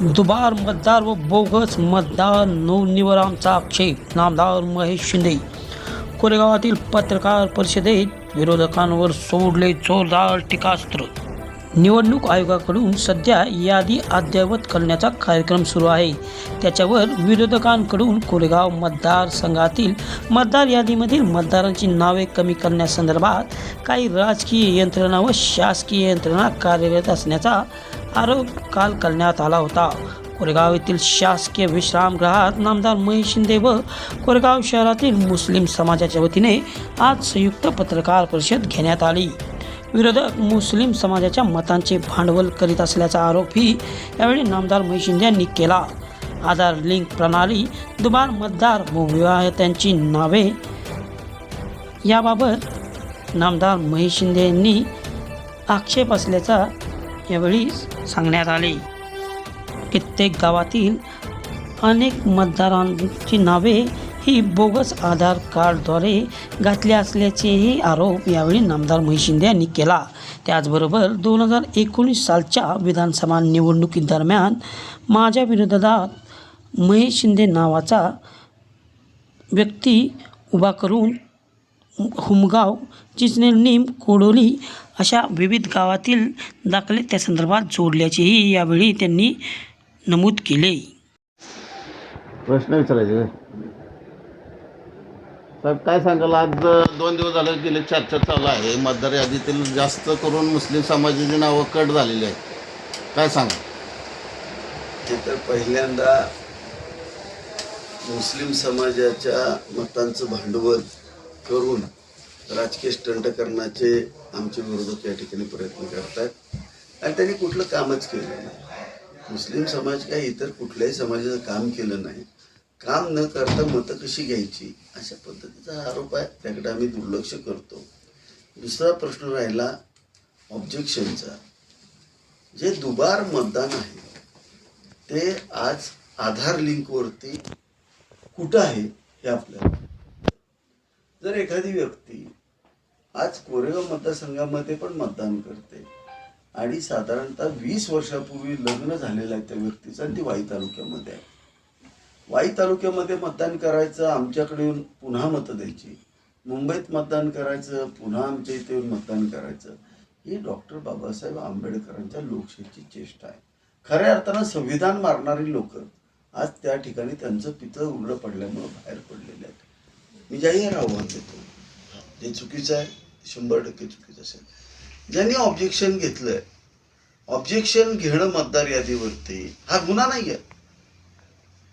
दुबार मतदार व बोगस मतदार नोंदणीवर आमचा आक्षेप. नामदार महेश शिंदे. कोरेगावातील पत्रकार परिषदेत विरोधकांवर सोडले जोरदार टीकास्त्र. निवडणूक आयोगाकडून सध्या यादी अद्ययावत करण्याचा कार्यक्रम सुरू आहे. त्याच्यावर विरोधकांकडून कोरेगाव मतदारसंघातील मतदार यादीमधील मतदारांची नावे कमी करण्यासंदर्भात काही राजकीय यंत्रणा व शासकीय यंत्रणा कार्यरत असण्याचा आरोप काल करण्यात आला होता. कोरेगाव येथील शासकीय विश्रामगृहात नामदार महेश शिंदे व कोरेगाव शहरातील मुस्लिम समाजाच्या वतीने आज संयुक्त पत्रकार परिषद घेण्यात आली. विरोधक मुस्लिम समाजाच्या मतांचे भांडवल करीत असल्याचा आरोपही यावेळी नामदार महेश शिंदे यांनी केला. आधार लिंक प्रणाली दुबार मतदार व विवाहितांची नावे याबाबत नामदार महेश शिंदे यांनी आक्षेप असल्याचा यावेळी सांगण्यात आले. कित्येक गावातील अनेक मतदारांची नावे ही बोगस आधार कार्डद्वारे घातली असल्याचेही आरोप यावेळी नामदार महेश शिंदे यांनी केला. त्याचबरोबर दोन हजार एकोणीस सालच्या विधानसभा निवडणुकीदरम्यान माझ्या विरोधात महेश शिंदे नावाचा व्यक्ती उभा करून हुमगाव चिचनेर कोडोली अशा विविध गावातील दाखले त्या संदर्भात जोडल्याचेही यावेळी त्यांनी नमूद केले. प्रश्न विचारायचे? साहेब काय सांगाल? आज दोन दिवस झाले गेले चर्चा चालू आहे. मतदार यादीतील जास्त करून मुस्लिम समाजाची नावं कट झालेली आहेत. काय सांगा ते तर पहिल्यांदा मुस्लिम समाजाच्या मतांचं भांडवल करून राजकीय स्टंट करण्याचे आमचे विरोधक या ठिकाणी प्रयत्न करतात आणि त्यांनी कुठलं कामच केलं नाही. मुस्लिम समाज काय इतर कुठल्याही समाजाचं काम केलं नाही. काम न करता मतं कशी घ्यायची? अशा पद्धतीचा आरोप आहे. त्याकडे आम्ही दुर्लक्ष करतो. दुसरा प्रश्न राहिला ऑब्जेक्शनचा जे दुबार मतदान आहे ते आज आधार लिंकवरती कुठं आहे हे आपल्याला जर एखादी व्यक्ती आज कोरेगाव मतदारसंघामध्ये पण मतदान करते आणि साधारणतः वीस वर्षापूर्वी लग्न झालेलं आहे त्या व्यक्तीचं आणि ती वाई तालुक्यामध्ये आहे. वाई तालुक्यामध्ये मतदान करायचं आमच्याकडे येऊन पुन्हा मतं द्यायची. मुंबईत मतदान करायचं पुन्हा आमच्या इथे येऊन मतदान करायचं. ही डॉक्टर बाबासाहेब आंबेडकरांच्या लोकशाहीची चेष्टा आहे. खऱ्या अर्थानं संविधान मारणारी लोक आज त्या ठिकाणी त्यांचं पितळ उघडं पडल्यामुळं बाहेर पडलेले आहेत. मी जाहीर आव्हान देतो जे चुकीचं आहे शंभर टक्के चुकीचं असेल. ज्यांनी ऑब्जेक्शन घेतलंय ऑब्जेक्शन घेणं मतदार यादीवरती हा गुन्हा नाही आहे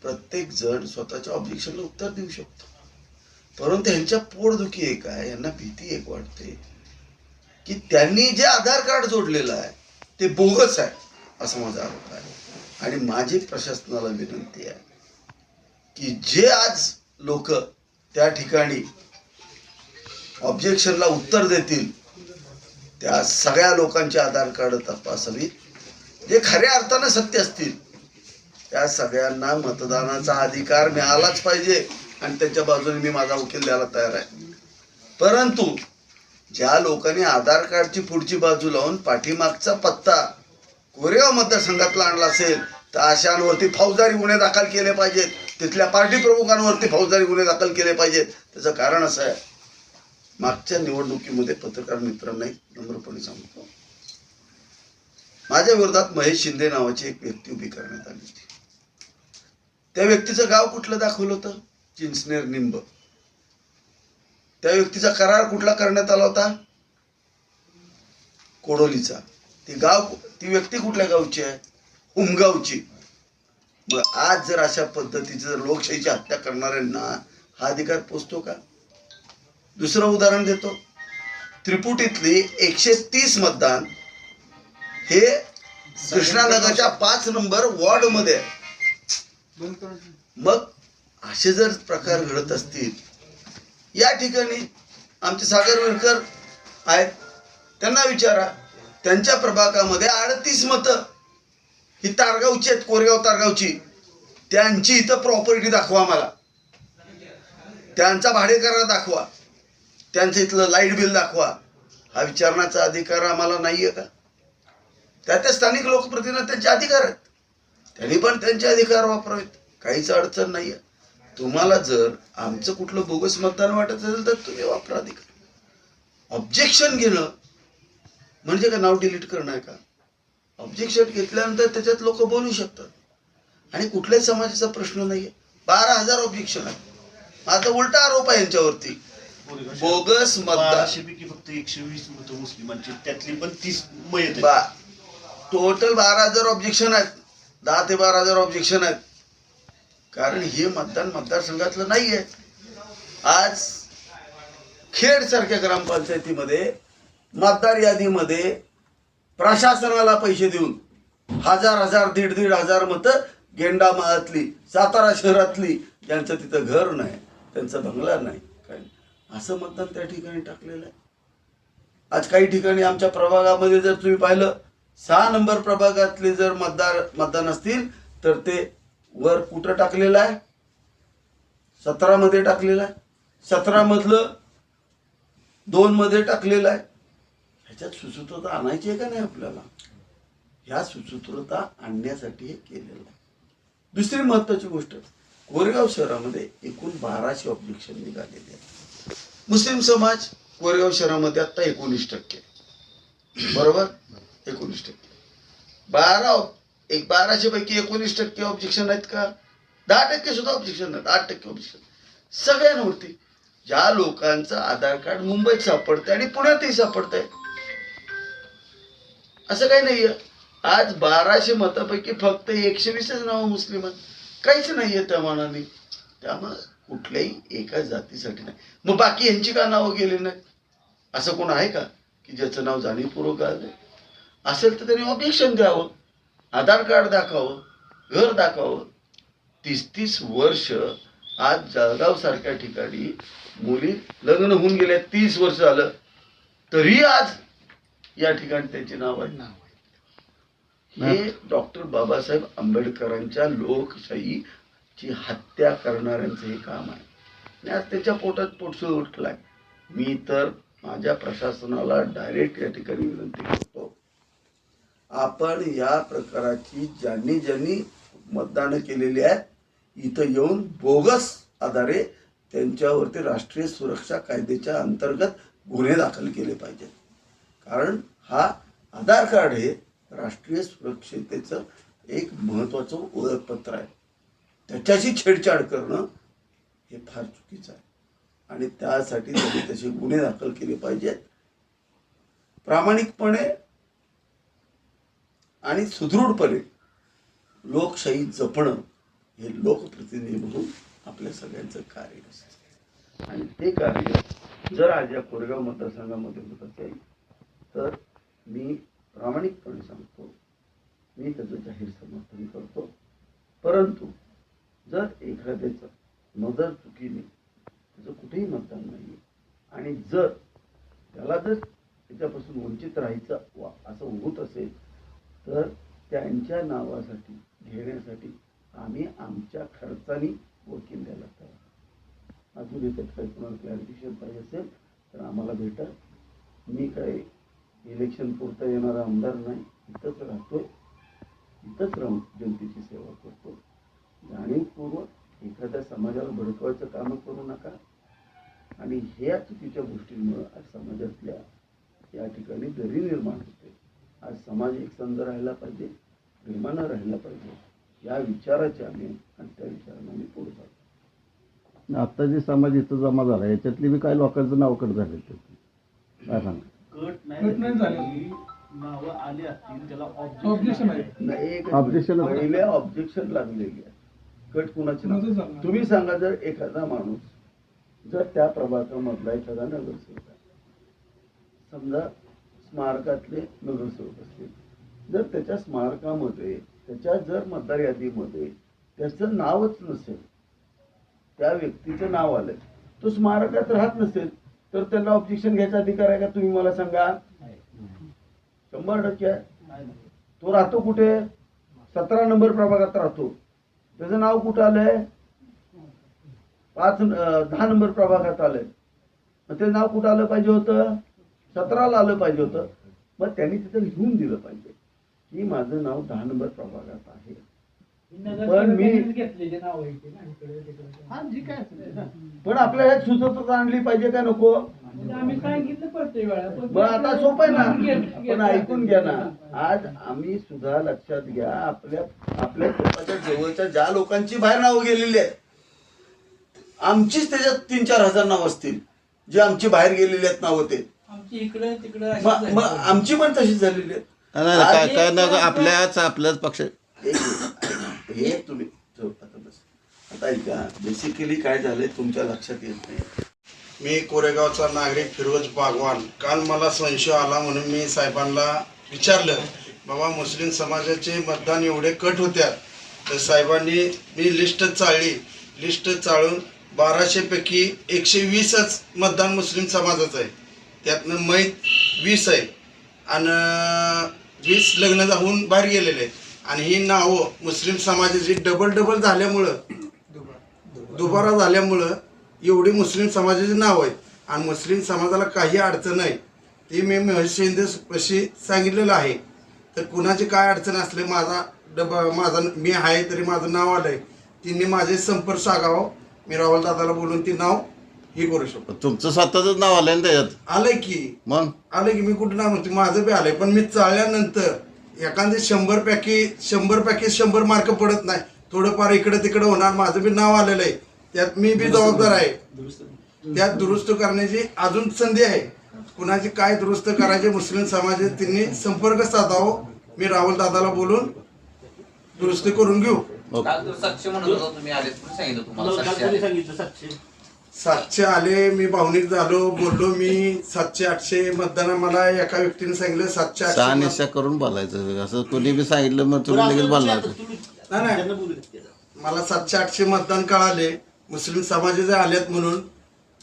प्रत्येक जण स्वतःच्या ऑब्जेक्शनला उत्तर देऊ शकतो. परंतु ह्यांच्या पोटदुखी एक आहे यांना भीती एक वाटते की त्यांनी जे आधार कार्ड जोडलेलं आहे ते बोगस आहे असा माझा आरोप आहे. आणि माझी प्रशासनाला विनंती आहे की जे आज लोक त्या ठिकाणी ऑब्जेक्शनला उत्तर देतील त्या सगळ्या लोकांचे आधार कार्ड तपासावीत जे खऱ्या अर्थानं सत्य असतील त्या सगळ्यांना मतदानाचा अधिकार मिळालाच पाहिजे आणि त्याच्या बाजूने मी माझा वकील द्यायला तयार आहे. परंतु ज्या लोकांनी आधार कार्डची पुढची बाजू लावून पाठीमागचा पत्ता कोरेगाव मतदारसंघातला आणला असेल तर अशांवरती फौजदारी गुन्हे दाखल केले पाहिजेत. तिथल्या पार्टी प्रमुखांवरती फौजदारी गुन्हे दाखल केले पाहिजेत. त्याचं कारण असं आहे. मागच्या निवडणुकीमध्ये पत्रकार मित्रांना एक नम्रपणे सांगतो. माझ्या विरोधात महेश शिंदे नावाची एक व्यक्ती उभी करण्यात आली होती. त्या व्यक्तीचं गाव कुठलं दाखवलं होतं? चिंचनेर निंब. त्या व्यक्तीचा करार कुठला करण्यात आला होता? कोडोलीचा. ती गाव ती व्यक्ती कुठल्या गावची आहे? उमगावची. मग आज जर अशा पद्धतीची जर लोकशाहीची हत्या करणाऱ्यांना हा अधिकार पोचतो का? दुसरं उदाहरण देतो. त्रिपुटीतली एकशे तीस मतदान हे कृष्णानगरच्या पाच नंबर वॉर्डमध्ये आहे. मग असे जर प्रकार घडत असतील या ठिकाणी आमचे सागर विरकर आहेत. त्यांना विचारा त्यांच्या प्रभागामध्ये अडतीस मतं ही तारगावची आहेत कोरेगाव तारगावची. त्यांची इथं प्रॉपर्टी दाखवा मला त्यांचा भाडेकरार दाखवा. त्यांचं इथलं लाइट बिल दाखवा. हा विचारण्याचा अधिकार आम्हाला नाही आहे का? त्या त्या स्थानिक लोकप्रतिनिधी त्यांचे अधिकार आहेत. त्यांनी पण त्यांचे अधिकार वापरावेत. काहीच अडचण नाही आहे तुम्हाला जर आमचं कुठलं बोगस मतदान वाटत असेल तर तुम्ही वापरा अधिकार. ऑब्जेक्शन घेणं म्हणजे का नाव डिलीट करणं आहे का? ऑब्जेक्शन घेतल्यानंतर त्याच्यात लोक बोलू शकतात. आणि कुठल्याच समाजाचा प्रश्न नाहीये. बारा हजार ऑब्जेक्शन आहे माझा उलटा आरोप आहे यांच्यावरती. बोगस मतदान. बाराशे पैकी फक्त एकशे वीस मतं मुस्लिमांची त्यातली पण तीस मयत बा टोटल बारा हजार ऑब्जेक्शन आहेत. दहा ते बारा हजार ऑब्जेक्शन आहेत. कारण हे मतदान मतदारसंघातलं नाही आहे आज खेड सारख्या ग्रामपंचायतीमध्ये मतदार यादीमध्ये प्रशासनाला पैसे देऊन हजार हजार दीड दीड हजार मतं गेंडा माळातली सातारा शहरातली ज्यांचं तिथं घर नाही त्यांचा बंगला नाही काय असं मतदान त्या ठिकाणी टाकलेलं आहे. आज काही ठिकाणी आमच्या प्रभागामध्ये जर तुम्ही पाहिलं सहा नंबर प्रभागातले जर मतदार मतदान असतील तर ते वर कुठं टाकलेलं आहे? सतरामध्ये टाकलेलं आहे. सतरामधलं दोनमध्ये टाकलेलं आहे. ह्याच्यात सुसूत्रता आणायची आहे का नाही आपल्याला? ह्या सुसूत्रता आणण्यासाठी हे केलेलं आहे. दुसरी महत्वाची गोष्ट कोरेगाव शहरामध्ये एकूण बाराशे ऑब्जेक्शन निघालेले आहेत. मुस्लिम समाज कोरेगाव शहरामध्ये आता एकोणीस टक्के बरोबर? एकोणीस टक्के. बारा एक बाराशे पैकी एकोणीस टक्के ऑब्जेक्शन आहेत का? दहा टक्के सुद्धा ऑब्जेक्शन आहेत आठ टक्के ऑब्जेक्शन सगळ्यांवरती ज्या लोकांचं आधार कार्ड मुंबईत सापडतंय आणि पुण्यातही सापडतंय असं काही नाहीये. आज बाराशे मतापैकी फक्त एकशे वीसच नावं मुस्लिम आहेत. काहीच नाहीये त्या मानाने. त्यामुळे कुठल्याही एका जातीसाठी नाही. मग बाकी यांची का नावं गेली नाही असं कोण आहे का? की ज्याचं नाव जाणीवपूर्वक आलं असेल तर त्यांनी ऑब्जेक्शन द्यावं. आधार कार्ड दाखवावं. घर दाखवावं. तीस तीस वर्ष आज जळगावसारख्या ठिकाणी मुली लग्न होऊन गेल्या तीस वर्ष झालं. तरी आज या ठिकाणी त्यांची नाव आहे. हे डॉक्टर बाबासाहेब आंबेडकरांच्या लोकशाहीची हत्या करणाऱ्यांचं हे काम आहे. आज त्याच्या पोटात पोटसूळ उठलाय. मी तर माझ्या प्रशासनाला डायरेक्ट या ठिकाणी विनंती करतो. आपण या प्रकाराची ज्यांनी ज्यांनी मतदान केलेली आहेत इथं येऊन बोगस आधारे त्यांच्यावरती राष्ट्रीय सुरक्षा कायद्याच्या अंतर्गत गुन्हे दाखल केले पाहिजेत. कारण हा आधार कार्ड हे राष्ट्रीय सुरक्षितेचं एक महत्त्वाचं ओळखपत्र आहे. त्याच्याशी छेडछाड करणं हे फार चुकीचं आहे. आणि त्यासाठी त्यांनी तसे गुन्हे दाखल केले पाहिजेत. प्रामाणिकपणे आणि सुदृढपणे लोकशाही जपणं हे लोकप्रतिनिधी म्हणून आपल्या सगळ्यांचं कार्य असतं आणि ते कार्य जर आज या कोरेगाव मतदारसंघामध्ये होत असेल तर मी प्रामाणिकपणे सांगतो मी त्याचं जाहीर समर्थन करतो. परंतु जर एखाद्याचं नजर चुकीने त्याचं कुठेही मतदान नाही आणि जर त्याला जर त्याच्यापासून वंचित राहायचं वा असं होत असेल तर त्यांच्या नावासाठी घेण्यासाठी आम्ही आमच्या खर्चाने वकील द्यायला तयार अजून त्यात काही कोणाला क्लॅरिफिकेशन पाहिजे असेल तर आम्हाला भेटा. मी काही इलेक्शन पुरता येणारा आमदार नाही इथंच राहतोय इथंच राहून जनतेची सेवा करतो जाणीवपूर्वक एखाद्या समाजाला भडकवायचं कामं करू नका. आणि ह्या चुकीच्या गोष्टींमुळं आज समाजातल्या या ठिकाणी दरी निर्माण होते. आज समाज एकसंध राहायला पाहिजे प्रेमानं राहायला पाहिजे या विचाराच्या आम्ही आणि त्या विचारानं आम्ही पुढे जातो आता जे समाज इथं जमा झाला याच्यातली बी काही लोकांचं नाव कट झाले काय सांगा कट कट नाही झाले. नाही नावं आली असतील त्याला Objection आहे. नाही एकच Objection मिनिट. पहिले ऑब्जेक्शन लागलेली आहे कट कुणाची नाही. तुम्ही सांगा जर एखादा माणूस जर त्या प्रभागामधला एखादा नगरसेवक आहे समजा स्मारकातले नगरसेवक असतील जर त्याच्या स्मारकामध्ये त्याच्या जर मतदार यादीमध्ये त्याचं नावच नसेल त्या व्यक्तीचं नाव आलंय तो स्मारकात राहत नसेल तर त्यांना ऑब्जेक्शन घ्यायचा अधिकार आहे का? तुम्ही मला सांगा. शंभर टक्के आहे. तो राहतो कुठे? सतरा नंबर प्रभागात राहतो. त्याचं नाव कुठं आलंय? पाच दहा नंबर प्रभागात आलंय. मग ते नाव कुठं आलं पाहिजे होतं? सतराला आलं पाहिजे होतं. मग त्यांनी तिथं लिहून दिलं पाहिजे. की माझं नाव दहा नंबर प्रभागात आहे. पण मी पण आपल्या ह्यात सुचतच आणली पाहिजे का नको? मग आता सोपं आहे ना. पण ऐकून घ्या ना. आज आम्ही सुद्धा लक्षात घ्या आपल्या आपल्या स्वतःच्या जवळच्या ज्या लोकांची बाहेर नावं गेलेली आहेत आमचीच त्याच्यात तीन चार हजार नाव असतील जे आमची बाहेर गेलेली आहेत नावं ते. आमची पण तशीच झालेली आहेत. नाही, नाही, काय काय नाही आपल्याच आपल्याच पक्ष एक. हे तुम्ही आता बस. आता ऐका बेसिकली काय झालंय तुमच्या लक्षात येत नाही. मी कोरेगावचा नागरिक फिरोज बागवान. काल मला संशय आला म्हणून मी साहेबांना विचारलं बाबा मुस्लिम समाजाचे मतदान एवढे कट होत्या तर साहेबांनी मी लिस्ट चाळली. लिस्ट चाळून बाराशेपैकी एकशे वीसच मतदान मुस्लिम समाजाचं आहे. त्यातनं मैत वीस आहे. आणि वीस लग्न जाऊन बाहेर गेलेले आहेत. आणि ही नावं मुस्लिम समाजाची डबल डबल झाल्यामुळं दुबारा झाल्यामुळं एवढी मुस्लिम समाजाची नाव आहेत. आणि मुस्लिम समाजाला काही अडचण नाही. ती मी महेश शिंदे पशी सांगितलेलं आहे. तर कुणाची काय अडचण असले माझा डबा माझा मी आहे तरी माझं नाव आलंय. तिने माझे संपर्क सागावं. मी राहुल दादाला बोलून ती नाव हे करू शकतो. तुमचं स्वतःच नाव आलंय ना त्याच्यात? आलंय की. मग? आलंय की. मी कुठं नाव म्हणते माझं बी आलंय. पण मी चाळल्यानंतर एखादे शंभर पॅकी शंभर पॅकी शंभर मार्क पडत नाही. थोडंफार इकडं तिकडं होणार. माझं बी नाव आलेलं आहे. त्यात मी बी जबाबदार आहे. त्यात दुरुस्त करण्याची अजून संधी आहे. कुणाची काय दुरुस्त करायचे मुस्लिम समाजात त्यांनी संपर्क साधावं. मी राहुल दादाला बोलून दुरुस्ती करून घेऊ. काल तर सातशे म्हणत होता तुम्ही आले कोणी सांगितलं तुम्हाला? सातशे आले? मी भावनिक झालो बोललो मी सातशे आठशे मतदान मला एका व्यक्तीने सांगितलं सातशे सहा आठशे निशा करून बोलायचं. असं कोणी बी सांगितलं मग तुम्ही लगेच बोलणार. नाही नाही. मला सातशे आठशे मतदान कळाले. मुस्लिम समाजाचे आलेत म्हणून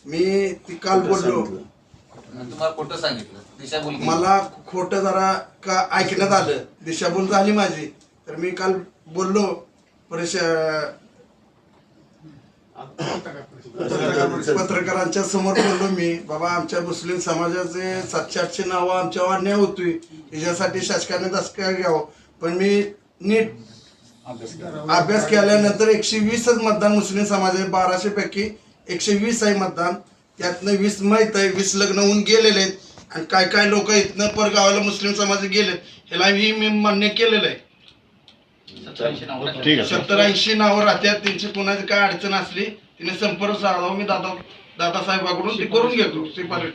मी ती काल बोललो. तुम्हाला खोटं सांगितलं. दिशा बोल मला खोटं जरा का ऐकण्यात आलं. दिशाभूल झाली माझी. तर मी काल बोललो. परिष पत्रकारांच्या समोर बोललो मी बाबा आमच्या मुस्लिम समाजाचे सातशे आठशे नावं आमच्यावर अन्याय होतोय. याच्यासाठी शासकाने दसका घ्यावं. पण मी नीट अभ्यास केल्यानंतर एकशे वीसच मतदान मुस्लिम समाज आहे बाराशे पैकी एकशे वीस आहे मतदान. त्यातनं वीस माहीत आहे वीस लग्न होऊन गेलेले आहेत. आणि काय काय लोक इथनं परगावाला मुस्लिम समाज गेलेत ह्याला ही मी मान्य केलेलं आहे. सत्तर ऐंशी नावं राहत्यात त्यांची कोणाची काय अडचण असली तिने संपर्क साधावा मी दादा दादासाहेबाकडून ते करून घेतो शिफारस